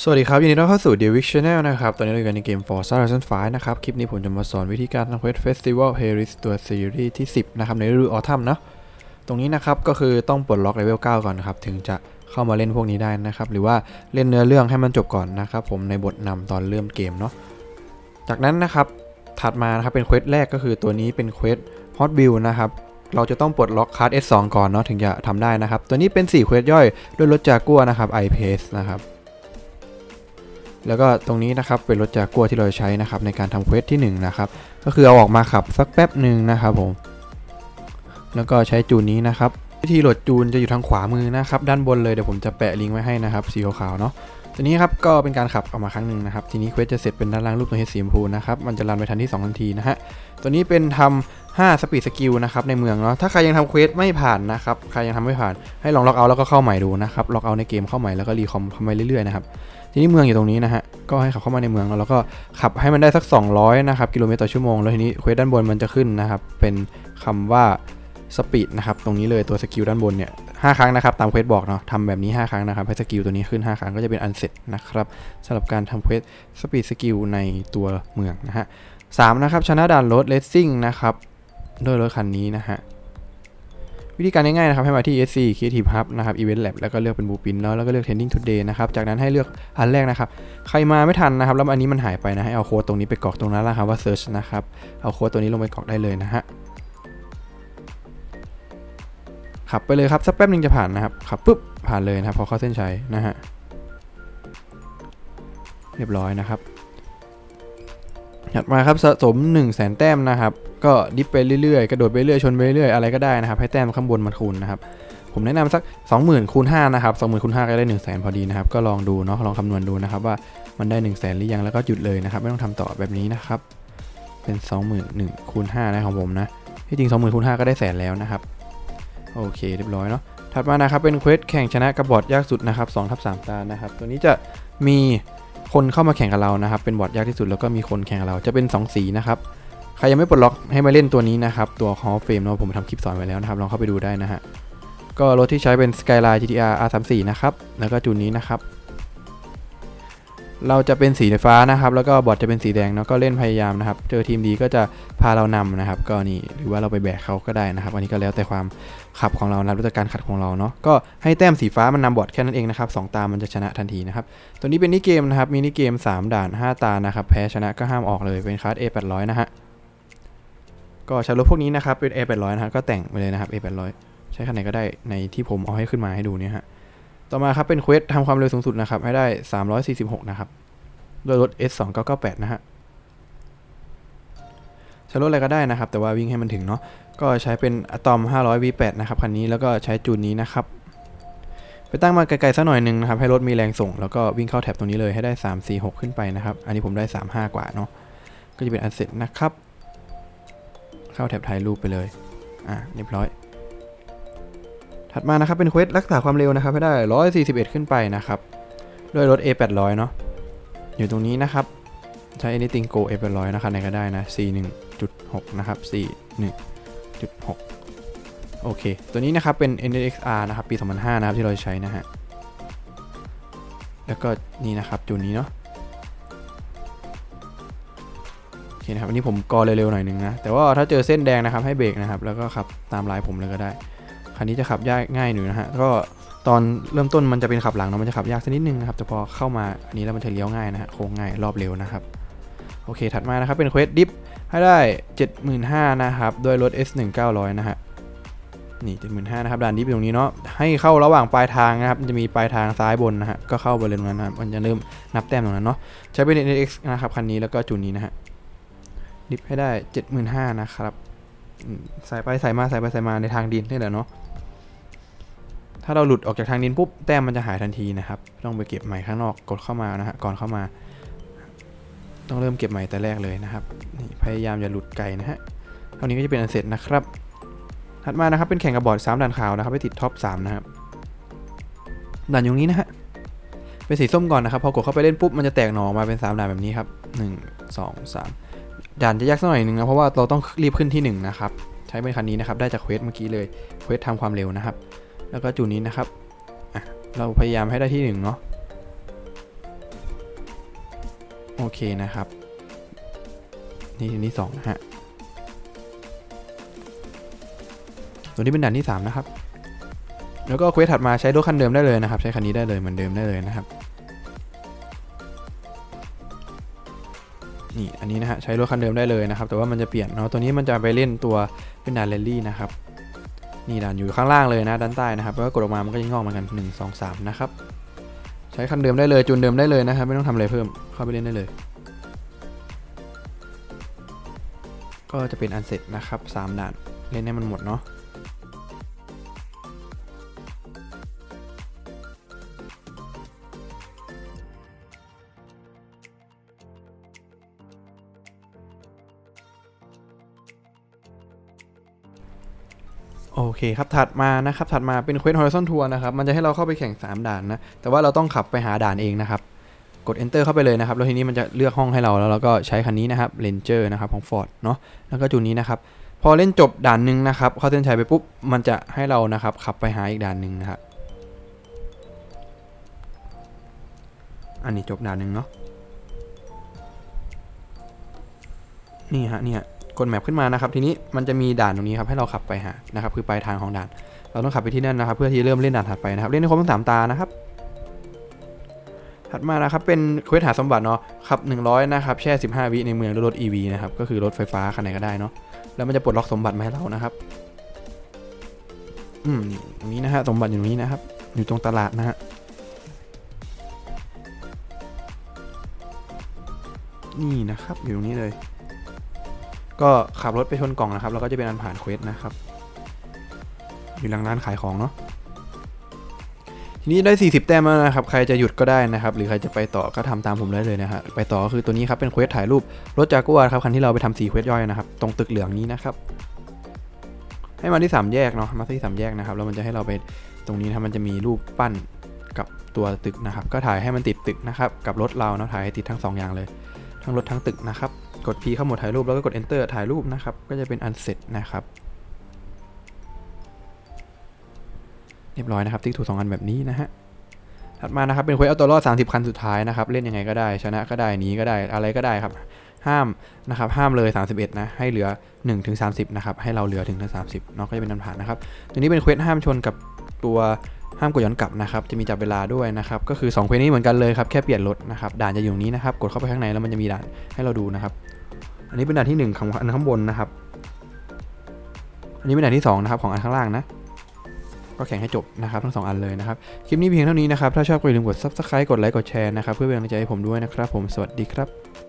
สวัสดีครับ ยินดีต้อนรับเข้าสู่ The Wick Channel นะครับ ตอนนี้เราอยู่กันในเกม Forza Horizon 5 นะครับ คลิปนี้ผมจะมาสอนวิธีการทำเควส Festival Paris ตัวซีรีส์ที่ 10 นะครับ ในฤดูออทัมนะ ตรงนี้นะครับ ก็คือต้องปลดล็อกเลเวล 9 ก่อนนะครับ ถึงจะเข้ามาเล่นพวกนี้ได้นะครับ หรือว่าเล่นเนื้อเรื่องให้มันจบก่อนนะครับ ผมในบทนำตอนเริ่มเกมเนาะ จากนั้นนะครับ ถัดมานะครับเป็นเควสแรกก็คือตัวนี้เป็นเควส Hot Wheel นะครับเราจะต้องปลดล็อกคาร์ด S2 ก่อนเนาะถึงจะทำได้นะครับ ตัวนี้เป็น4เควสย่อยด้วยรถจากัวนะครับ i-Pace นะครับ แล้วก็ตรงนี้นะครับเป็นรถจากัวที่เราใช้นะครับในการทำเควสที่1นะครับก็คือเอาออกมาขับสักแป๊บหนึ่งนะครับผมแล้วก็ใช้จูนนี้นะครับวิธีโหลดจูนจะอยู่ทางขวามือนะครับด้านบนเลยเดี๋ยวผมจะแปะลิงก์ไว้ให้นะครับสีขาวๆเนาะทีนี้ครับก็เป็นการขับออกมาครั้งหนึ่งนะครับทีนี้เควสจะเสร็จเป็นด้านล่างรูปตัวเฮดสีชมพูนะครับมันจะรันไปทันที่2ทันทีนะฮะตัวนี้เป็นทำ 5สปีดสกิลนะครับในเมืองเนาะถ้าใครยังทำเควสไม่ผ่านนะครับใครยังทำไม่ผ่านให้ลองล็อกเอาแล้วก็เข้าใหม่ดูนะครับล็อกเอาในเกมเข้าใหม่แล้วก็รีคอมเข้าไปเรื่อยๆนะครับทีนี้เมืองอยู่ตรงนี้นะฮะก็ให้ขับเข้ามาในเมืองแล้วก็ขับให้มันได้สัก 200นะครับกิโลเมตรต่อชั่วโมงแล้วทีนี้เควสด้านบนมันจะขึ้นนะครับเป็นคำว่าสปีดนะครับตรงนี้เลยตัวสกิลด้านบนเนี่ยหครั้งนะครับตามเควสบอกเนาะทำแบบนี้ 5 ครั้งนะครับให้สกิลตัวนี้ขึ้น 5 ครั้งก็จะเป็นอันเสร็จนะครับสำหรับการทำเควสสปีดสกิลในตัวเมืองนะฮะสามนะครับชนะด่านรถเลสซิ่งนะครับ ด้วยรถคันนี้นะฮะ วิธีการง่ายๆนะครับให้มาที่ ESC Creative Hub นะครับ Event Lab แล้วก็เลือกเป็น Blueprint เนาะแล้วก็เลือก Trending Today นะครับ จากนั้นให้เลือกอันแรกนะครับ ใครมาไม่ทันนะครับ แล้วอันนี้มันหายไปนะให้เอาโค้ดตรงนี้ไปกรอกตรงนั้นล้วครับว่า Search นะครับ เอาโค้ดตัวนี้ลงไปกรอกได้เลยนะฮะขับไปเลยครับสักแป๊บนึงจะผ่านนะครับขับปุ๊บผ่านเลยนะครับพอเข้าเส้นชัยนะฮะเรียบร้อยนะครับถัดมาครับสะสม 1 0 0 0 0แสนแต้มนะครับ ก็ดิฟไปเรื่อยๆ กระโดดไปเรื่อยชนไปเรื่อยอะไรก็ได้นะครับ ให้แต้มข้างบนมันคูณนะครับ ผมแนะนำสัก 20,000คูณ5นะครับ20,000คูณ5ก็ได้ 1 0 0 0 0แสนพอดีนะครับ ก็ลองดูเนาะลองคำนวณดูนะครับว่ามันได้ 1 0 0 0 0แสนหรือยังแล้วก็หยุดเลยนะครับ ไม่ต้องทำต่อแบบนี้นะครับ เป็น 21,000คูณ5นะของผมนะที่จริง20,000คูณ5ก็ได้แสนแล้วนะครับโอเค เรียบร้อยเนาะถัดมานะครับเป็นเควสแข่งชนะกระบอดยากสุดนะครับ2ทับ3ตานะครับ ตัวนี้จะมีคนเข้ามาแข่งกับเรานะครับ เป็นบอดยากที่สุดแล้วก็มีคนแข่งกับเราจะเป็น 2 สีนะครับ ใครยังไม่ปลดล็อกให้มาเล่นตัวนี้นะครับ ตัว Hall of Fame เนาะผมทำคลิปสอนไว้แล้วนะครับ ลองเข้าไปดูได้นะฮะ ก็รถที่ใช้เป็น Skyline GTR R34 นะครับ แล้วก็จูนนี้นะครับ เราจะเป็นสีฟ้านะครับ แล้วก็บอร์ดจะเป็นสีแดงเนาะก็เล่นพยายามนะครับ เจอทีมดีก็จะพาเรานำนะครับ ก็นี่หรือว่าเราไปแบกเขาก็ได้นะครับ อันนี้ก็แล้วแต่ความขับของเรานะรู้จักการขัดของเราเนาะ ก็ให้แต้มสีฟ้ามันนำบอร์ดแค่นั้นเองนะครับสองตา มันจะชนะทันทีนะครับ ตัวนี้เป็นนิเกมนะครับมินิเกม 3 ด่าน 5 ตา นะครับ แพ้ชนะก็ห้ามออกเลย เป็นคลาส A 800 นะฮะ ก็ใช้รถพวกนี้นะครับเป็น A 800 นะฮะก็แต่งไปเลยนะครับ A 800 ใช้คันไหนก็ได้ในที่ผมเอาให้ขึ้นมาให้ดูเนี่ยฮะต่อมาครับเป็นเควสทำความเร็วสูงสุดนะครับให้ได้ 346 นะครับด้วยรถ S 2 9 9 8 นะฮะใช้รถอะไรก็ได้นะครับ แต่ว่าวิ่งให้มันถึงเนาะก็ใช้เป็นอะตอม 500 V8 นะครับคันนี้แล้วก็ใช้จูนนี้นะครับไปตั้งมาไกลๆสักหน่อยหนึ่งนะครับให้รถมีแรงส่ง แล้วก็วิ่งเข้าแถบตรงนี้เลยให้ได้ 3 4 6 ขึ้นไปนะครับ อันนี้ผมได้ 3 5 กว่าเนาะก็จะเป็นอันเสร็จนะครับ เข้าแถบถ่ายรูปไปเลย อะเรียบร้อย ถัดมานะครับเป็นเควสรักษาความเร็วนะครับให้ได้ 141 ขึ้นไปนะครับ ด้วยรถ A 800 เนาะ อยู่ตรงนี้นะครับ ใช้ anything go A 800 นะครับไหนก็ได้นะ C 1.6 นะครับ C 1.6 โอเค ตัวนี้นะครับเป็น NXR นะครับปี 2005 นะครับที่เราใช้นะฮะ แล้วก็นี่นะครับจูนนี้เนาะ เคนะครับอันนี้ผมกอเร็วๆหน่อยหนึงนะ แต่ว่าถ้าเจอเส้นแดงนะครับให้เบรกนะครับ แล้วก็ขับตามลายผมเลยก็ได้ คันนี้จะขับยากง่ายหน่อยนะฮะ ก็ตอนเริ่มต้นมันจะเป็นขับหลังเนาะ มันจะขับยากสักนิดนึงนะครับ แต่พอเข้ามาอันนี้แล้วมันจะเลี้ยวง่ายนะฮะ โค้งง่าย รอบเร็วนะครับ โอเค ถัดมานะครับเป็นเควสดิฟให้ได้ 75,000นะครับ ด้วยรถ S 1 900 นะฮะ นี่75,000นะครับ ด่านดิฟตรงนี้เนาะ ให้เข้าระหว่างปลายทางนะครับ มันจะมีปลายทางซ้ายบนนะฮะ ก็เข้าบริเวณนั้นนะมันจะเริ่มนับแต้มตรงนั้นเนาะ ใช้เป็น NX นะครับ คันนี้แล้วก็จูนนี้นะฮะ ดิฟให้ได้ 75,000นะครับสายไปสายมาสายไปสายมาในทางดินนี่แหละเนาะถ้าเราหลุดออกจากทางดินปุ๊บแต้มมันจะหายทันทีนะครับ ต้องไปเก็บใหม่ข้างนอกกดเข้ามานะฮะก่อนเข้ามา ต้องเริ่มเก็บใหม่แต่แรกเลยนะครับนี่พยายามอย่าหลุดไกลนะฮะเท่านี้ก็จะเป็นอันเสร็จนะครับถัดมานะครับเป็นแข่งกับบอร์ด3ด่านขาวนะครับไปติดท็อป3นะครับด่านอยู่นี้นะฮะเป็นสีส้มก่อนนะครับพอกดเข้าไปเล่นปุ๊บมันจะแตกหน่อออกมาเป็น3ด่านแบบนี้ครับ 1 2 3 ด่านจะยากสักหน่อยหนึ่งนะเพราะว่าเราต้องรีบขึ้นที่หนึ่งนะครับใช้เป็นคันนี้นะครับได้จากเควสเมื่อกี้เลยเควสทำความเร็วนะครับ แล้วก็จูนนี้นะครับเราพยายามให้ได้ที่หนึ่งเนาะโอเคนะครับ นี่อันที่สองนะฮะตัวนี้เป็นด่านที่สามนะครับ แล้วก็เควสถัดมาใช้รถคันเดิมได้เลยนะครับ ใช้คันนี้ได้เลยเหมือนเดิมได้เลยนะครับ นี่อันนี้นะฮะใช้รถคันเดิมได้เลยนะครับ แต่ว่ามันจะเปลี่ยนเนาะตัวนี้มันจะไปเล่นตัวเป็นด่านแรลลี่นะครับนี่ด่านอยู่ข้างล่างเลยนะด้านใต้นะครับแล้วก็กดออกมามันก็จะงอกเหมือนกัน1 2 3นะครับใช้คันเดิมได้เลยจูนเดิมได้เลยนะครับไม่ต้องทำอะไรเพิ่มเข้าไปเล่นได้เลย ก็จะเป็นอันเสร็จนะครับสามด่านเล่นให้มันหมดเนาะ โอเคครับ ถัดมานะครับ ถัดมาเป็นเควส Horizon Tour นะครับ มันจะให้เราเข้าไปแข่ง 3 ด่านนะ แต่ว่าเราต้องขับไปหาด่านเองนะครับ กด enter เข้าไปเลยนะครับ แล้วทีนี้มันจะเลือกห้องให้เรา แล้วเราก็ใช้คันนี้นะครับ Ranger นะครับของ Ford เนาะ แล้วก็จูนนี้นะครับ พอเล่นจบด่านหนึ่งนะครับ เข้าเส้นชัยไปปุ๊บ มันจะให้เรานะครับ ขับไปหาอีกด่านหนึ่งนะครับ อันนี้จบด่านหนึ่งเนาะ นี่ฮะเนี่ย กดแมปขึ้นมานะครับทีนี้มันจะมีด่านตรงนี้ครับให้เราขับไปหานะครับคือปลายทางของด่าน เราต้องขับไปที่นั่นนะครับ เพื่อที่เริ่มเล่นด่านถัดไปนะครับเล่นในครบทั้งสามตานะครับถัดมานะครับเป็นเควสหาสมบัติเนาะขับ 100 นะครับแช่ 15 วิในเมืองด้วยรถ EV นะครับก็คือรถไฟฟ้าคันไหนก็ได้เนาะแล้วมันจะปลดล็อกสมบัติมาให้เรานะครับอืมตรงนี้นะฮะสมบัติอยู่ตรงนี้นะครับ อยู่ตรงตลาดนะฮะนี่นะครับอยู่ตรงนี้เลย ก็ขับรถไปชนกล่องนะครับ แล้วก็จะเป็นอันผ่านเควสนะครับ อยู่หลังร้านขายของเนาะทีนี้ได้ 40 แต้มแล้วนะครับ ใครจะหยุดก็ได้นะครับ หรือใครจะไปต่อก็ทำตามผมได้เลยนะฮะ ไปต่อก็คือตัวนี้ครับ เป็นเควสถ่ายรูปรถจากัวครับ คันที่เราไปทำสีเควสย่อยนะครับ ตรงตึกเหลืองนี้นะครับ ให้มาที่ 3 แยกเนาะ มาที่ 3 แยกนะครับ แล้วมันจะให้เราไปตรงนี้นะมันจะมีรูปปั้นกับตัวตึกนะครับ ก็ถ่ายให้มันติดตึกนะครับ กับรถเราเนาะ ถ่ายให้ติดทั้งสองอย่างเลย ทั้งรถทั้งตึกนะครับ กด P เข้าหมดถ่ายรูปแล้วก็กด Enter ถ่ายรูปนะครับ ก็จะเป็นอันเสร็จนะครับ เรียบร้อยนะครับ ติ๊กถูกสองอันแบบนี้นะฮะ ถัดมานะครับ เป็นเควสเอาตัวรอด 30 คันสุดท้ายนะครับ เล่นยังไงก็ได้ ชนะก็ได้หนีก็ได้อะไรก็ได้ครับ ห้ามนะครับ ห้ามเลย 31 นะ ให้เหลือ1ถึง30 นะครับ ให้เราเหลือถึงถึง30เนาะก็จะเป็นอันผ่านนะครับ ตัวนี้เป็นเควสห้ามชนกับตัว ห้ามกดย้อนกลับนะครับ จะมีจับเวลาด้วยนะครับ ก็คือ2เควสนี้เหมือนกันเลยครับ แค่เปลี่ยนรถนะครับ ด่านจะอยู่ตรงนี้นะครับ กดเข้าไปข้างในแล้วมันจะมีด่านให้เราดูนะครับ อันนี้เป็นด่านที่1ของอันข้างบนนะครับ อันนี้เป็นด่านที่2นะครับของอันข้างล่างนะ ก็แข่งให้จบนะครับทั้งสองอันเลยนะครับ คลิปนี้เพียงเท่านี้นะครับ ถ้าชอบก็อย่าลืมกด subscribe กดไลค์ กดแชร์นะครับ เพื่อเป็นกำลังใจให้ผมด้วยนะครับ ผม สวัสดีครับ